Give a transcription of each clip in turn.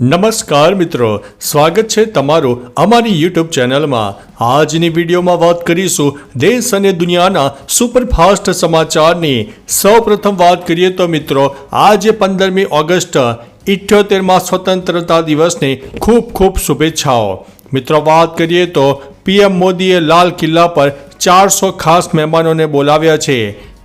નમસ્કાર મિત્રો, સ્વાગત છે તમારું અમારી યુટ્યુબ ચેનલમાં. આજની વિડીયોમાં વાત કરીશું દેશ અને દુનિયાના સુપરફાસ્ટ સમાચારની. સૌપ્રથમ વાત કરીએ તો મિત્રો, આજે પંદરમી ઓગસ્ટ, ઇઠ્યોતેરમાં સ્વતંત્રતા દિવસની ખૂબ ખૂબ શુભેચ્છાઓ. મિત્રો, વાત કરીએ તો પીએમ મોદીએ લાલ કિલ્લા પર ચારસો ખાસ મહેમાનોને બોલાવ્યા છે.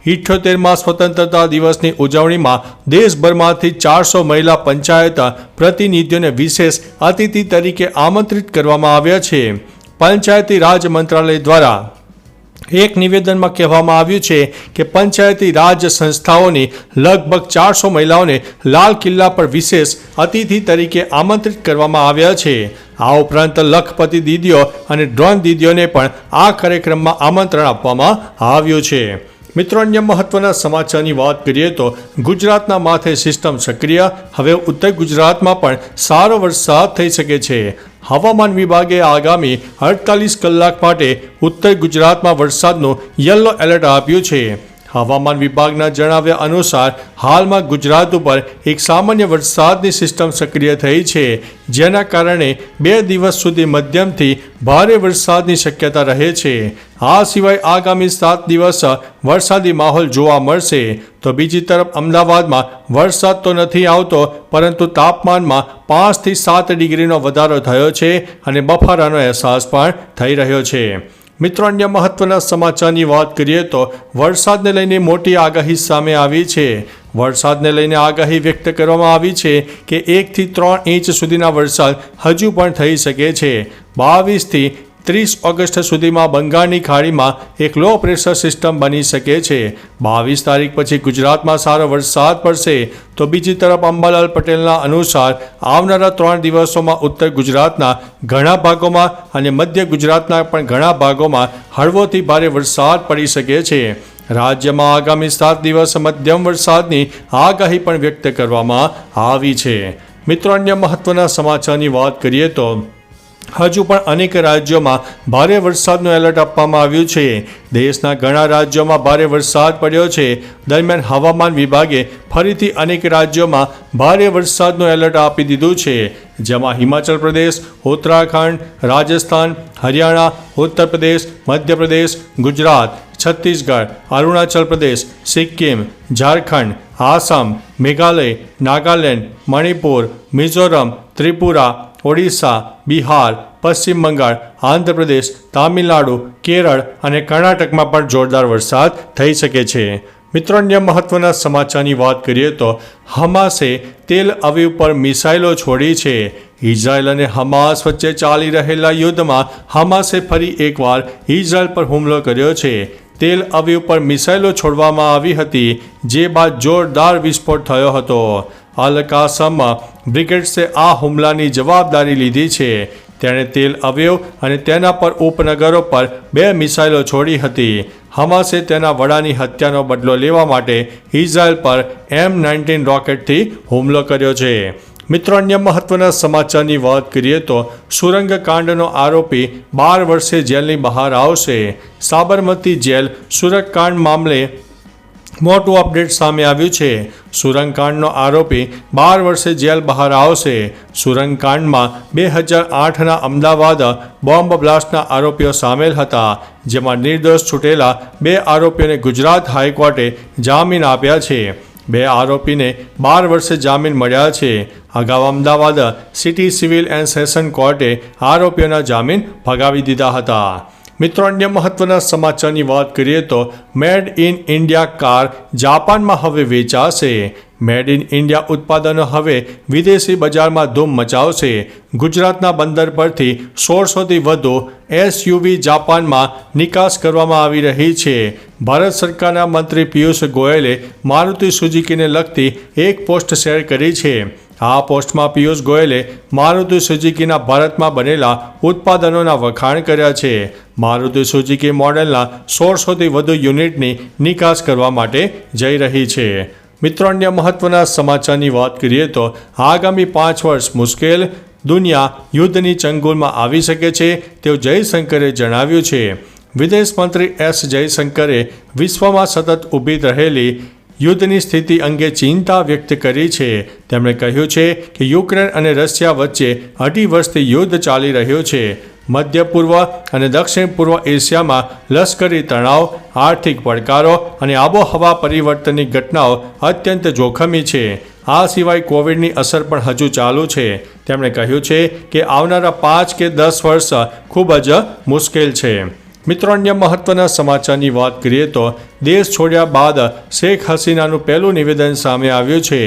ઇઠ્યોતેરમાં સ્વતંત્રતા દિવસની ઉજવણીમાં દેશભરમાંથી ચારસો મહિલા પંચાયત પ્રતિનિધિઓને વિશેષ અતિથિ તરીકે આમંત્રિત કરવામાં આવ્યા છે. પંચાયતી રાજ મંત્રાલય દ્વારા એક નિવેદનમાં કહેવામાં આવ્યું છે કે પંચાયતી રાજ સંસ્થાઓની લગભગ ચારસો મહિલાઓને લાલ કિલ્લા પર વિશેષ અતિથિ તરીકે આમંત્રિત કરવામાં આવ્યા છે. આ ઉપરાંત લખપતિ દીદીઓ અને ડ્રોન દીદીઓને પણ આ કાર્યક્રમમાં આમંત્રણ આપવામાં આવ્યું છે. મિત્રો, અન્ય મહત્વના સમાચારની વાત કરીએ તો ગુજરાતના માથે સિસ્ટમ સક્રિય. હવે ઉત્તર ગુજરાતમાં પણ સારો વરસાદ થઈ શકે છે. હવામાન વિભાગે આગામી અડતાલીસ કલાક માટે ઉત્તર ગુજરાતમાં વરસાદનું યલો એલર્ટ આપ્યું છે. હવામાન વિભાગના જણાવ્યા અનુસાર, હાલમાં ગુજરાત ઉપર એક સામાન્ય વરસાદની સિસ્ટમ સક્રિય થઈ છે, જેના કારણે બે દિવસ સુધી મધ્યમથી ભારે વરસાદની શક્યતા રહે છે. આ સિવાય આગામી સાત દિવસ વરસાદી માહોલ જોવા મળશે. તો બીજી તરફ અમદાવાદમાં વરસાદ તો નથી આવતો, પરંતુ તાપમાનમાં પાંચથી સાત ડિગ્રીનો વધારો થયો છે અને બફારાનો અહેસાસ પણ થઈ રહ્યો છે. મિત્રો અન્ય મહત્વના સમાચારની વાત કરીએ તો વરસાદને લઈને મોટી આગાહી સામે આવી છે. વરસાદને લઈને આગાહી વ્યક્ત કરવામાં આવી છે કે એકથી ત્રણ ઇંચ સુધીના વરસાદ હજુ પણ થઈ શકે છે. બાવીસથી ત્રીસ ઓગસ્ટ સુધીમાં બંગાળની ખાડીમાં એક લો પ્રેશર સિસ્ટમ બની શકે છે. બાવીસ તારીખ પછી ગુજરાતમાં સારો વરસાદ પડશે. તો બીજી તરફ અંબાલાલ પટેલના અનુસાર આવનારા ત્રણ દિવસોમાં ઉત્તર ગુજરાતના ઘણા ભાગોમાં અને મધ્ય ગુજરાતના પણ ઘણા ભાગોમાં હળવોથી ભારે વરસાદ પડી શકે છે. રાજ્યમાં આગામી સાત દિવસ મધ્યમ વરસાદની આગાહી પણ વ્યક્ત કરવામાં આવી છે. મિત્રો, અન્ય મહત્વના સમાચારની વાત કરીએ તો હજુ પણ અનેક રાજ્યોમાં ભારે વરસાદનું એલર્ટ આપવામાં આવ્યું છે. દેશના ઘણા રાજ્યોમાં ભારે વરસાદ પડ્યો છે. દરમિયાન હવામાન વિભાગે ફરીથી અનેક રાજ્યોમાં ભારે વરસાદનું એલર્ટ આપી દીધું છે. જેમાં હિમાચલ પ્રદેશ, ઉત્તરાખંડ, રાજસ્થાન, હરિયાણા, ઉત્તર પ્રદેશ મધ્યપ્રદેશ ગુજરાત, છત્તીસગઢ, અરુણાચલ પ્રદેશ, સિક્કિમ, ઝારખંડ, આસામ, મેઘાલય, નાગાલેન્ડ, મણિપુર, મિઝોરમ, ત્રિપુરા ઓડિશા, બિહાર, પશ્ચિમ બંગાળ, આંધ્રપ્રદેશ, તામિલનાડુ, કેરળ અને કર્ણાટકમાં પણ જોરદાર વરસાદ થઈ શકે છે. મિત્રો, અન્ય મહત્વના સમાચારની વાત કરીએ તો હમાસે તેલ અવીવ પર મિસાઇલો છોડી છે. ઇઝરાયલ અને હમાસ વચ્ચે ચાલી રહેલા યુદ્ધમાં હમાસે ફરી એકવાર ઇઝરાયલ પર હુમલો કર્યો છે. તેલ અવીવ પર મિસાઇલો છોડવામાં આવી હતી, જે બાદ જોરદાર વિસ્ફોટ થયો હતો. અલ કાસમ બ્રિગેડ્સે આ હુમલાની જવાબદારી લીધી છે. તેણે તેલ અવયવ અને તેના પર ઉપનગરો પર બે મિસાઇલો છોડી હતી. હમાસે તેના વડાની હત્યાનો બદલો લેવા માટે ઇઝરાયલ પર એમ નાઇન્ટીન રોકેટથી હુમલો કર્યો છે. મિત્રો, અન્ય મહત્વના સમાચારની વાત કરીએ તો સુરંગ કાંડનો આરોપી બાર વર્ષે જેલની બહાર આવશે. સાબરમતી જેલ સુરંગકાંડ મામલે મોટું અપડેટ સામે આવ્યું છે. સુરંગકાંડનો આરોપી બાર વર્ષે જેલ બહાર આવશે. સુરંગકાંડમાં બે હજાર આઠના અમદાવાદ બોમ્બ બ્લાસ્ટના આરોપીઓ સામેલ હતા, જેમાં નિર્દોષ છૂટેલા બે આરોપીઓને ગુજરાત હાઈકોર્ટે જામીન આપ્યા છે. બે આરોપીને બાર વર્ષે જામીન મળ્યા છે. અગાઉ Ahmedabad city civil and session કોર્ટે આરોપીઓના જામીન ફગાવી દીધા હતા. મિત્રો, અન્ય મહત્વના સમાચારની વાત કરીએ તો મેડ ઇન ઇન્ડિયા કાર જાપાનમાં હવે વેચાશે. મેડ ઇન ઇન્ડિયા ઉત્પાદનો હવે વિદેશી બજારમાં ધૂમ મચાવશે. ગુજરાતના બંદર પરથી સોળસોથી વધુ એસયુવી જાપાનમાં નિકાસ કરવામાં આવી રહી છે. ભારત સરકારના મંત્રી પિયુષ ગોયલે મારુતિ સુઝુકીને લગતી એક પોસ્ટ શેર કરી છે. આ પોસ્ટમાં પિયુષ ગોયલે મારુતિ સુઝુકીના ભારતમાં બનેલા ઉત્પાદનોના વખાણ કર્યા છે. મારુતિ સુઝુકી મોડેલના સોળસોથી વધુ યુનિટની નિકાસ કરવા માટે જઈ રહી છે. મિત્રો, અન્ય મહત્વના સમાચારની વાત કરીએ તો આગામી પાંચ વર્ષ મુશ્કેલ દુનિયા યુદ્ધની ચંગુલમાં આવી શકે છે તેવું જયશંકરે જણાવ્યું છે. વિદેશ મંત્રી એસ જયશંકરે વિશ્વમાં સતત ઊભી રહેલી યુદ્ધની સ્થિતિ અંગે ચિંતા વ્યક્ત કરી છે. તેમણે કહ્યું છે કે યુક્રેન અને રશિયા વચ્ચે અઢી વર્ષથી યુદ્ધ ચાલી રહ્યું છે. મધ્ય પૂર્વ અને દક્ષિણ પૂર્વ એશિયામાં લશ્કરી તણાવ, આર્થિક પડકારો અને આબોહવા પરિવર્તનની ઘટનાઓ અત્યંત જોખમી છે. આ સિવાય કોવિડની અસર પણ હજુ ચાલુ છે. તેમણે કહ્યું છે કે આવનારા પાંચ કે દસ વર્ષ ખૂબ જ મુશ્કેલ છે. મિત્રો, અન્ય મહત્વના સમાચારની વાત કરીએ તો દેશ છોડ્યા બાદ શેખ હસીનાનું પહેલું નિવેદન સામે આવ્યું છે.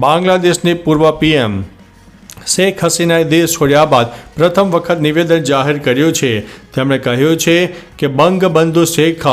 બાંગ્લાદેશની પૂર્વ પીએમ શેખ હસીનાએ દેશ છોડ્યા બાદ પ્રથમ વખત નિવેદન જાહેર કર્યું છે. તેમણે કહ્યું છે કે બંગબંધુ શેખ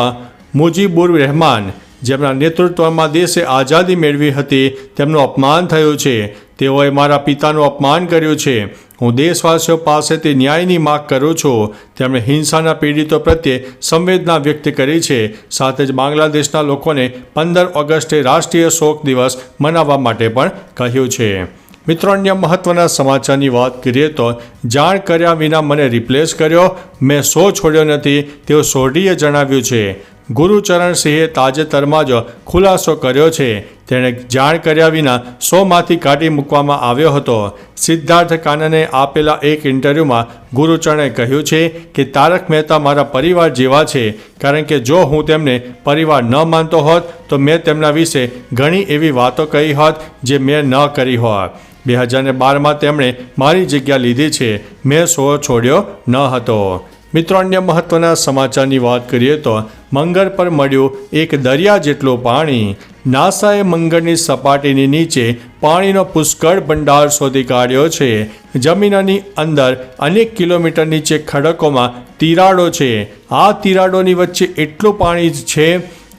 મુજીબુર રહેમાન જેમના નેતૃત્વમાં દેશે આઝાદી મેળવી હતી, તેમનું અપમાન થયું છે. તેઓએ મારા પિતાનું અપમાન કર્યું છે. હું દેશવાસીઓ પાસેથી ન્યાયની માગ કરું છું. તેમણે હિંસાના પીડિતો પ્રત્યે સંવેદના વ્યક્ત કરી છે. સાથે જ બાંગ્લાદેશના લોકોને પંદર ઓગસ્ટે રાષ્ટ્રીય શોક દિવસ મનાવવા માટે પણ કહ્યું છે. મિત્રો, અન્ય મહત્વના સમાચારની વાત કરીએ તો જાણ કર્યા વિના મને રિપ્લેસ કર્યો. મેં શો છોડ્યો નથી તેવું સોઢીએ જણાવ્યું છે. ગુરુચરણ સિંહે તાજેતરમાં જ ખુલાસો કર્યો છે. તેણે જાણ કર્યા વિના શોમાંથી કાઢી મૂકવામાં આવ્યો હતો. સિદ્ધાર્થ કાનને આપેલા એક ઇન્ટરવ્યૂમાં ગુરુચરણે કહ્યું છે કે, તારક મહેતા મારા પરિવાર જેવા છે. કારણ કે જો હું તેમને પરિવાર ન માનતો હોત, તો મેં તેમના વિશે ઘણી એવી વાતો કહી હોત જે મેં ન કરી હોત. બે હજાર બારમાં તેમણે મારી જગ્યા લીધી છે. મેં શો છોડ્યો ન હતો. મિત્રો, અન્ય મહત્વના સમાચારની વાત કરીએ તો મંગળ પર મળ્યું એક દરિયા જેટલું પાણી. નાસાએ મંગળની સપાટીની નીચે પાણીનો પુષ્કળ ભંડાર શોધી કાઢ્યો છે. જમીનની અંદર અનેક કિલોમીટર નીચે ખડકોમાં તિરાડો છે. આ તિરાડોની વચ્ચે એટલું પાણી છે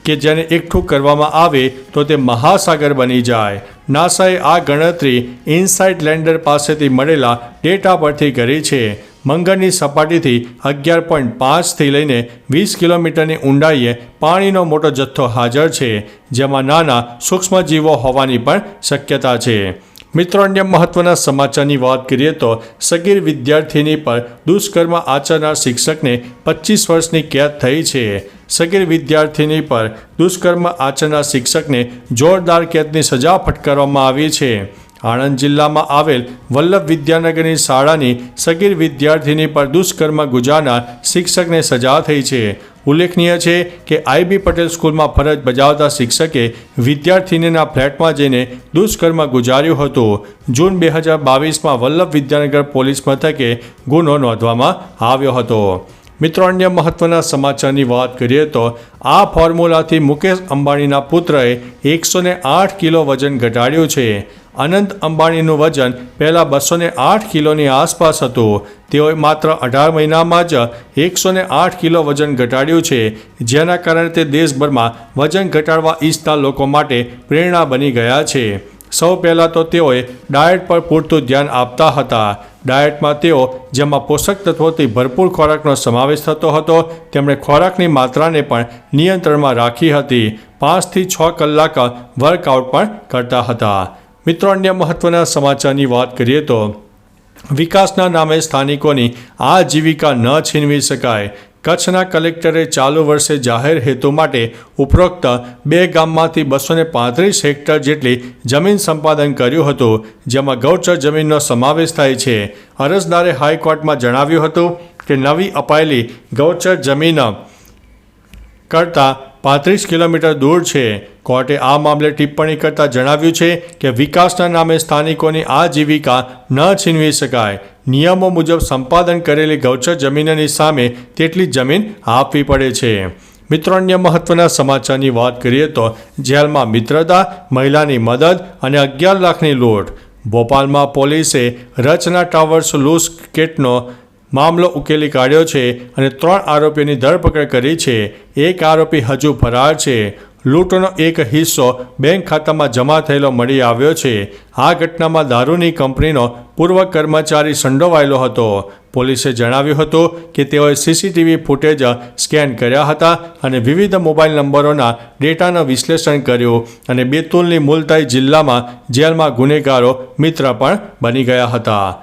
કે જેને એકઠું કરવામાં આવે તો તે મહાસાગર બની જાય. નાસાએ આ ગણતરી ઇનસાઇટ લેન્ડર પાસેથી મળેલા ડેટા પરથી કરી છે. મંગળની સપાટીથી અગિયાર પોઈન્ટ પાંચથી લઈને વીસ કિલોમીટરની ઊંડાઈએ પાણીનો મોટો જથ્થો હાજર છે, જેમાં નાના સૂક્ષ્મજીવો હોવાની પણ શક્યતા છે. મિત્રો, અન્ય મહત્વના સમાચારની વાત કરીએ તો સગીર વિદ્યાર્થીની પર દુષ્કર્મ આચરનાર શિક્ષકને પચીસ વર્ષની કેદ થઈ છે. સગીર વિદ્યાર્થીની પર દુષ્કર્મ આચરનાર શિક્ષકને જોરદાર કેદની સજા ફટકારવામાં આવી છે. આણંદ જિલ્લામાં આવેલ વલ્લભ વિદ્યાનગરની શાળાની સગીર વિદ્યાર્થીની પર દુષ્કર્મ ગુજારનાર શિક્ષકને સજા થઈ છે. ઉલ્લેખનીય છે કે આઈબી પટેલ સ્કૂલમાં ફરજ બજાવતા શિક્ષકે વિદ્યાર્થીનીના ફ્લેટમાં જઈને દુષ્કર્મ ગુજાર્યું હતું. જૂન બે હજાર બાવીસમાં વલ્લભ વિદ્યાનગર પોલીસ મથકે ગુનો નોંધવામાં આવ્યો હતો. મિત્રો, અન્ય મહત્વના સમાચારની વાત કરીએ તો આ ફોર્મ્યુલાથી મુકેશ અંબાણીના પુત્રએ એકસો આઠ કિલો વજન ઘટાડ્યું છે. અનંત અંબાણીનું વજન પહેલાં બસો આઠ કિલોની આસપાસ હતું. તેઓએ માત્ર અઢાર મહિનામાં જ એકસો આઠ કિલો વજન ઘટાડ્યું છે, જેના કારણે તે દેશભરમાં વજન ઘટાડવા ઈચ્છતા લોકો માટે પ્રેરણા બની ગયા છે. સૌ પહેલાં તો તેઓએ ડાયટ પર પૂરતું ધ્યાન આપતા હતા. ડાયટમાં તેઓ, જેમાં પોષક તત્વોથી ભરપૂર ખોરાકનો સમાવેશ થતો હતો, તેમણે ખોરાકની માત્રાને પણ નિયંત્રણમાં રાખી હતી. પાંચથી છ કલાક વર્કઆઉટ પણ કરતા હતા. મિત્રો, અન્ય મહત્વના સમાચારની વાત કરીએ તો, વિકાસના નામે સ્થાનિકોની આજીવિકા ન છીનવી શકાય. કચ્છના કલેક્ટરે ચાલુ વર્ષે જાહેર હેતુ માટે ઉપરોક્ત બે ગામમાંથી બસો પાંત્રીસ હેક્ટર જેટલી જમીન સંપાદન કર્યું હતું, જેમાં ગૌચર જમીનનો સમાવેશ થાય છે. અરજદારે હાઈકોર્ટમાં જણાવ્યું હતું કે નવી અપાયેલી ગૌચર જમીન કરતાં પાંત્રીસ કિલોમીટર દૂર છે. કોર્ટે આ મામલે ટિપ્પણી કરતા જણાવ્યું છે કે વિકાસના નામે સ્થાનિકોની આજીવિકા ન છીનવી શકાય. નિયમો મુજબ સંપાદન કરેલી ગૌચર જમીનની સામે તેટલી જમીન આપવી પડે છે. મિત્રો, અન્ય મહત્વના સમાચારની વાત કરીએ તો જેલમાં મિત્રતા, મહિલાની મદદ અને અગિયાર લાખની લૂંટ. ભોપાલમાં પોલીસે રચના ટાવર્સ લૂસ કેટનો મામલો ઉકેલી કાઢ્યો છે અને ત્રણ આરોપીઓની ધરપકડ કરી છે. એક આરોપી હજુ ફરાર છે. લૂંટનો એક હિસ્સો બેંક ખાતામાં જમા થયેલો મળી આવ્યો છે. આ ઘટનામાં દારૂની કંપનીનો પૂર્વ કર્મચારી સંડોવાયેલો હતો. પોલીસે જણાવ્યું હતું કે તેઓએ સીસીટીવી ફૂટેજ સ્કેન કર્યા હતા અને વિવિધ મોબાઈલ નંબરોના ડેટાનું વિશ્લેષણ કર્યું અને બેતુલની મુલતાઈ જિલ્લામાં જેલમાં ગુનેગારો મિત્ર પણ બની ગયા હતા.